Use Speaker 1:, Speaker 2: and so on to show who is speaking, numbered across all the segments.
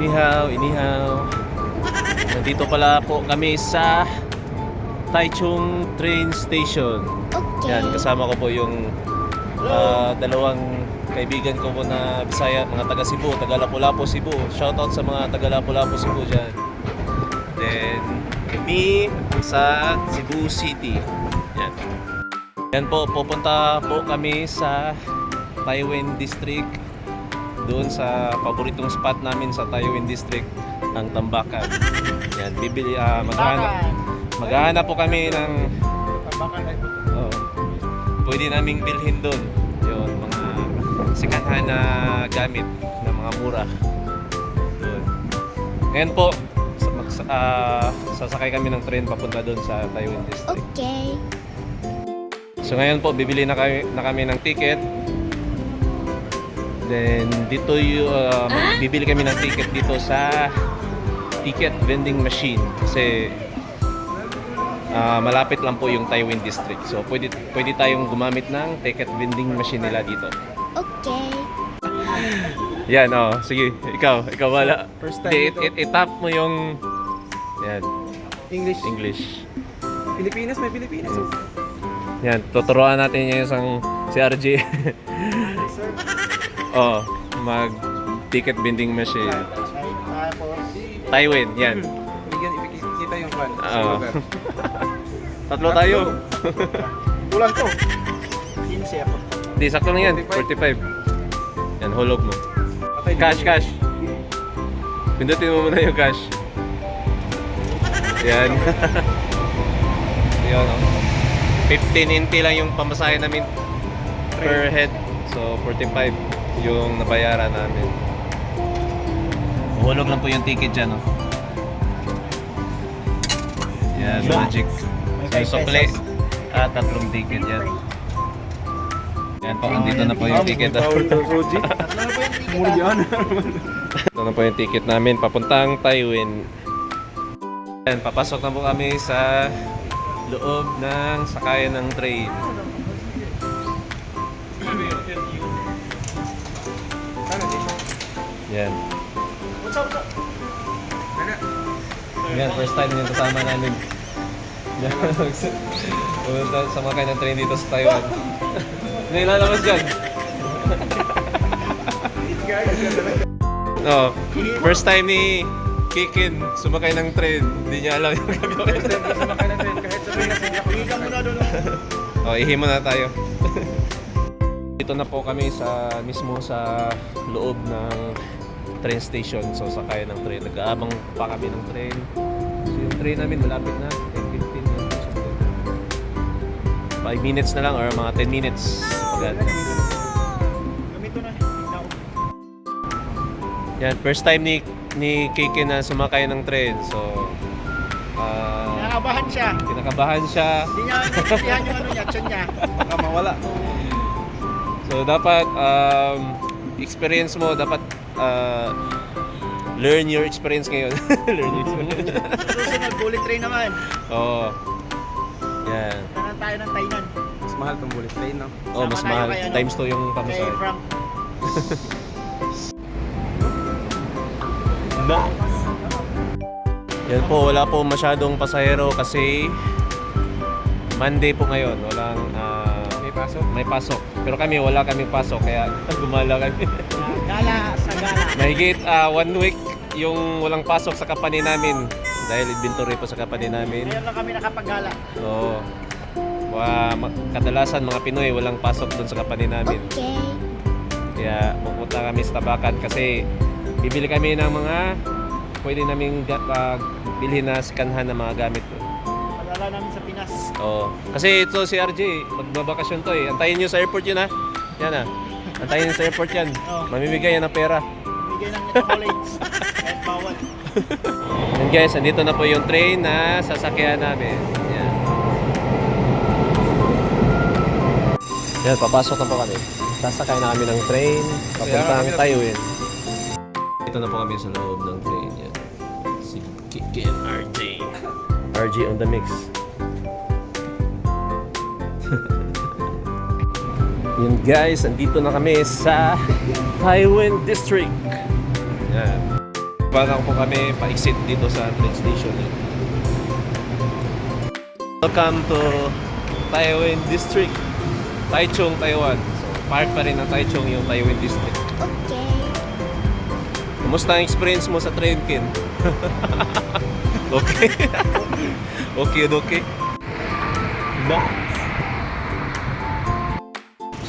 Speaker 1: Inihaw, inihaw. Nandito pala po kami sa Taichung Train Station.
Speaker 2: Okay.
Speaker 1: Yan, kasama ko po yung ah, dalawang kaibigan ko po na Bisaya, mga taga Cebu, taga Lapu-Lapu, Cebu. Shoutout sa mga taga Lapu-Lapu, Cebu dyan. Then, me sa Cebu City. Yan. Yan po, pupunta po kami sa Taiwan District. Doon sa paboritong spot namin sa Taiwan District, ang Tambakan. Yan, bibili, ah, maghahanap, maghahanap po kami ng Oo. Pwede naming bilhin doon. Yun, mga second-hand na gamit na mga mura. Doon. Ngayon po, sa, ah, sasakay kami ng train papunta doon sa Taiwan District.
Speaker 2: Okay.
Speaker 1: So ngayon po, bibili na kami, na kami ng ticket. Then dito yung bibili kami ng ticket dito sa ticket vending machine kasi ah, malapit lang po yung Taiwan District. So pwede pwede tayong gumamit ng ticket vending machine nila dito.
Speaker 2: Okay.
Speaker 1: Yan oh, sige, ikaw, ikaw wala.
Speaker 3: First time
Speaker 1: it, it, tap mo yung yan,
Speaker 3: English.
Speaker 1: English.
Speaker 3: Pilipinas, may Pilipinas.
Speaker 1: Yan, tuturuan natin yung isang si RJ.
Speaker 3: Sir.
Speaker 1: oh, mag ticket vending machine.
Speaker 3: Tapos,
Speaker 1: Taiwan, yan.
Speaker 3: bigyan ipikita yung kwan.
Speaker 1: Oo. Tatlo tayo.
Speaker 3: Kulang to. 15 ako.
Speaker 1: Di, sakto lang yan. 45. Yan, hulog mo.
Speaker 3: Patay
Speaker 1: Cash, cash. Pindutin mo muna yung cash. Yan. Yan, oh. 15 NT lang yung pamasahe namin per head. So, 45 yung nabayaran namin. Hulog lang po yung ticket dyan, oh. Yan, magic. So, sukli. Ah, tatlong ticket yan. Yan po, andito na po yung ticket. ah.
Speaker 3: Mura yan.
Speaker 1: Ito na po yung ticket namin papuntang Taiwan. Yan, papasok na po kami sa loob ng sakayan ng train. Yan. Yan, first time yung kasama namin. Yan, pumunta sumakay ng train dito sa Taiwan. May lalabas dyan. No, first time ni Kikin sumakay ng train. Hindi niya alam yung gagawin.
Speaker 3: Kahit sabihin na siya, kuligan mo na doon.
Speaker 1: oh, ihimo na tayo. Dito na po kami sa mismo sa loob ng train station. So sakay ng train. Nag-aabang pa kami ng train. So yung train namin malapit na. 10-15 na. 5 minutes na lang or mga 10 minutes. Agad. Yan, first time ni ni Kiki na sumakay ng train. So, ah,
Speaker 3: Nakakabahan siya.
Speaker 1: kinakabahan siya.
Speaker 3: Hindi niya naintindihan yung ano niya, tiyan niya. Baka mawala.
Speaker 1: So, dapat um, experience mo, dapat ah, learn your experience ngayon. learn your experience.
Speaker 3: Susunod, bullet train naman.
Speaker 1: Oo. Yan.
Speaker 3: Tanan tayo ng Tainan.
Speaker 4: Mas mahal tong bullet train, no?
Speaker 1: Oh, mas mahal.
Speaker 3: kay ano?
Speaker 1: Times 2 yung
Speaker 3: Kay
Speaker 1: pamasahe.
Speaker 3: Frank.
Speaker 1: Na. Yan po, wala po masyadong pasahero kasi Monday po ngayon. Walang ah,
Speaker 4: May pasok.
Speaker 1: may pasok. Pero kami wala kami pasok kaya gumala kami.
Speaker 3: Gala.
Speaker 1: Mahigit ah, one week yung walang pasok sa company namin dahil inventory po sa company namin.
Speaker 3: Ngayon lang kami nakapagala.
Speaker 1: Oo. Wa kadalasan mga Pinoy walang pasok doon sa company namin.
Speaker 2: Okay.
Speaker 1: Kaya pupunta kami sa Tabakan kasi bibili kami ng mga pwede naming ah, bilhin na skanhan ng mga gamit doon.
Speaker 3: Pagala namin sa Pinas.
Speaker 1: Oo. Kasi ito si RJ, magbabakasyon to eh. Antayin nyo sa airport yun ha. Yan ha. Antayin sa airport yan.
Speaker 3: Oo.
Speaker 1: Mamimigay yan ng pera.
Speaker 3: Bigay niya chocolates. Kahit bawal.
Speaker 1: And guys, andito na po yung train na sasakyan namin. Yan. Yan, papasok na po kami. Sasakay na kami ng train. Papuntang
Speaker 4: kami na-
Speaker 1: Taiwan. Dito na po kami sa loob ng train. Yan. Si Kiki and RJ. RJ on the mix. Yun guys, andito na kami sa Taiwan District. Yan. Bagang po kami pa-exit dito sa train station. Welcome to Taiwan District, Taichung, Taiwan. So, part pa rin ng Taichung yung Taiwan District.
Speaker 2: Okay.
Speaker 1: Kumusta ang experience mo sa train, Ken? okay. okay, okay.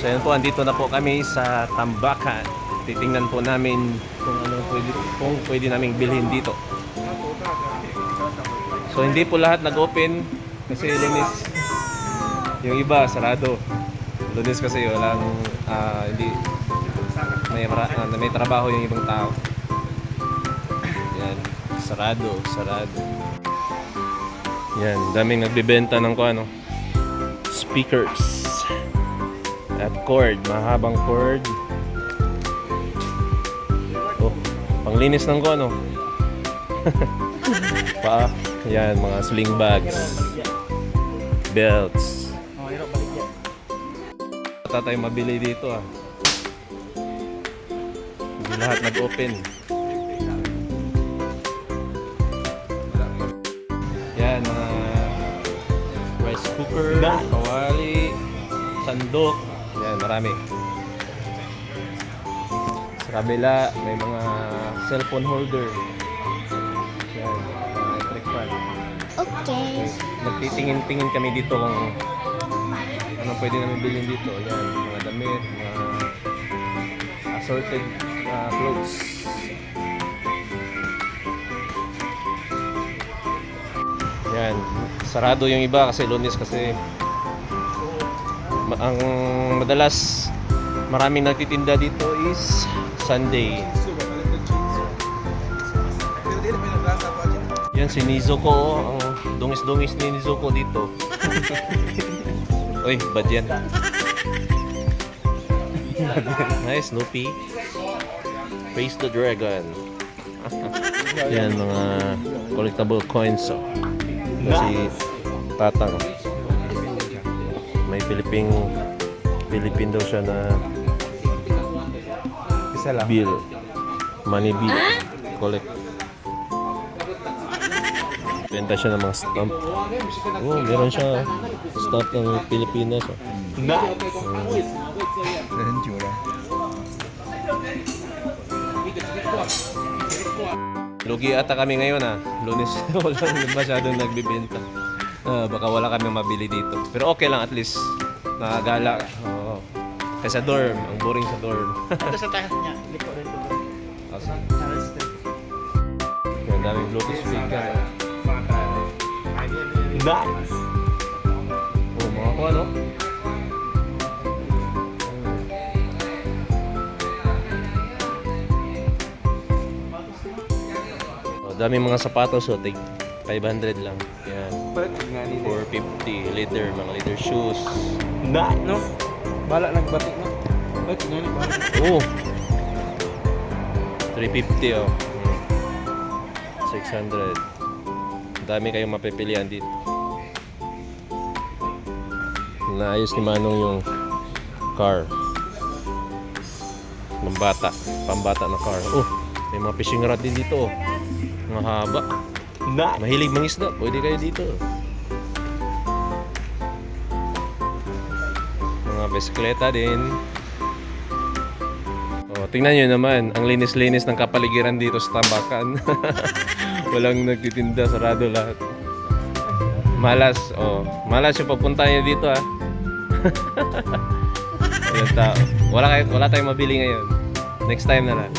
Speaker 1: So yan po, andito na po kami sa Tambakan. Titingnan po namin kung ano pwede, kung pwede naming bilhin dito. So hindi po lahat nag-open kasi lunes. Yung iba, sarado. Lunes kasi walang, ah, hindi, may, ah, may trabaho yung ibang tao. Yan, sarado, sarado. Yan, daming nagbebenta ng kung ano, speakers at cord, mahabang cord. Oh, panglinis ng ko ano. pa, yan, mga sling bags, belts. Ata tayo mabili dito ah. Hindi lahat nag-open. Yan, mga rice cooker, kawali, sandok. Yan, marami. Sa kabila, may mga cellphone holder. Yan, mga electric fan.
Speaker 2: Okay.
Speaker 1: Nagtitingin-tingin kami dito kung ano pwede namin bilhin dito. Yan, mga damit, mga assorted uh, clothes. Yan, sarado yung iba kasi lunes kasi ang madalas maraming nagtitinda dito is Sunday. Yan si Nizuko, oh. ang dungis-dungis ni Nizuko dito. Uy, bad yan. nice, Snoopy. Face the Dragon. yan, mga collectible coins. Oh. Si Tatang. May Piliping Philippine daw siya na
Speaker 4: Isa lang.
Speaker 1: bill. Money bill. Collect. Benta siya ng mga stamp. Oh, meron siya stamp ng Pilipinas. Oh.
Speaker 4: Ganun tsura.
Speaker 1: Lugi ata kami ngayon ah. Lunes walang masyadong nagbibenta. Ah, baka wala kami mabili dito. Pero okay lang at least. Nakagala. Oo. Kasi sa dorm. Ang boring sa dorm.
Speaker 3: Ito sa taas niya. Liko rin doon.
Speaker 1: Kasi,
Speaker 3: Arrested.
Speaker 1: ang daming Bluetooth speaker.
Speaker 3: Nice.
Speaker 1: Oh, mga ko ano? Oh, daming mga sapatos so tig 500 lang. Yan.
Speaker 4: Ba't nga ni
Speaker 1: 450 leather, mga leather shoes.
Speaker 4: Na, no? Bala nagbatik no? Ba't nga ni bala?
Speaker 1: Oh. 350 oh. Hmm. 600. Dami kayong mapipilian dito. Naayos ni Manong yung car. Pambata. Pambata na car. Oh, may mga fishing rod din dito. Oh. Mga haba.
Speaker 3: Na.
Speaker 1: Mahilig mangisda. Pwede kayo dito. Mga bisikleta din. Oh, tingnan nyo naman, ang linis-linis ng kapaligiran dito sa Tambakan. Walang nagtitinda, sarado lahat. Malas, oh. Malas yung papunta nyo dito ah. Walang tao. Wala, kayo, wala tayong mabili ngayon. Next time na lang.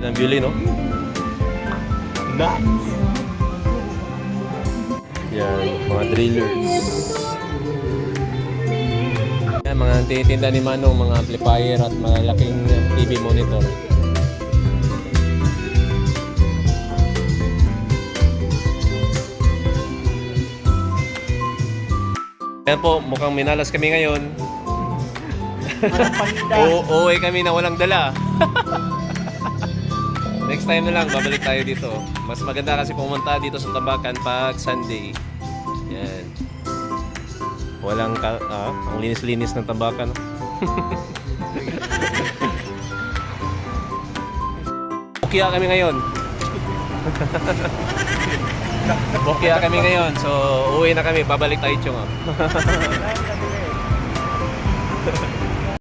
Speaker 1: Ang bili, no?
Speaker 3: Nice.
Speaker 1: Yan, mga drillers. Yan, mga tinitinda ni Manong, mga amplifier at malaking TV monitor. Yan po, mukhang minalas kami ngayon.
Speaker 3: Walang paninda.
Speaker 1: O uuwi kami na walang dala. Next time na lang, babalik tayo dito. Mas maganda kasi pumunta dito sa Tabakan pag Sunday. Yan. Walang ka, ah, ang linis-linis ng Tabakan. Kaya kami ngayon. Bokya kami ngayon, so uwi na kami, babalik tayo Chong.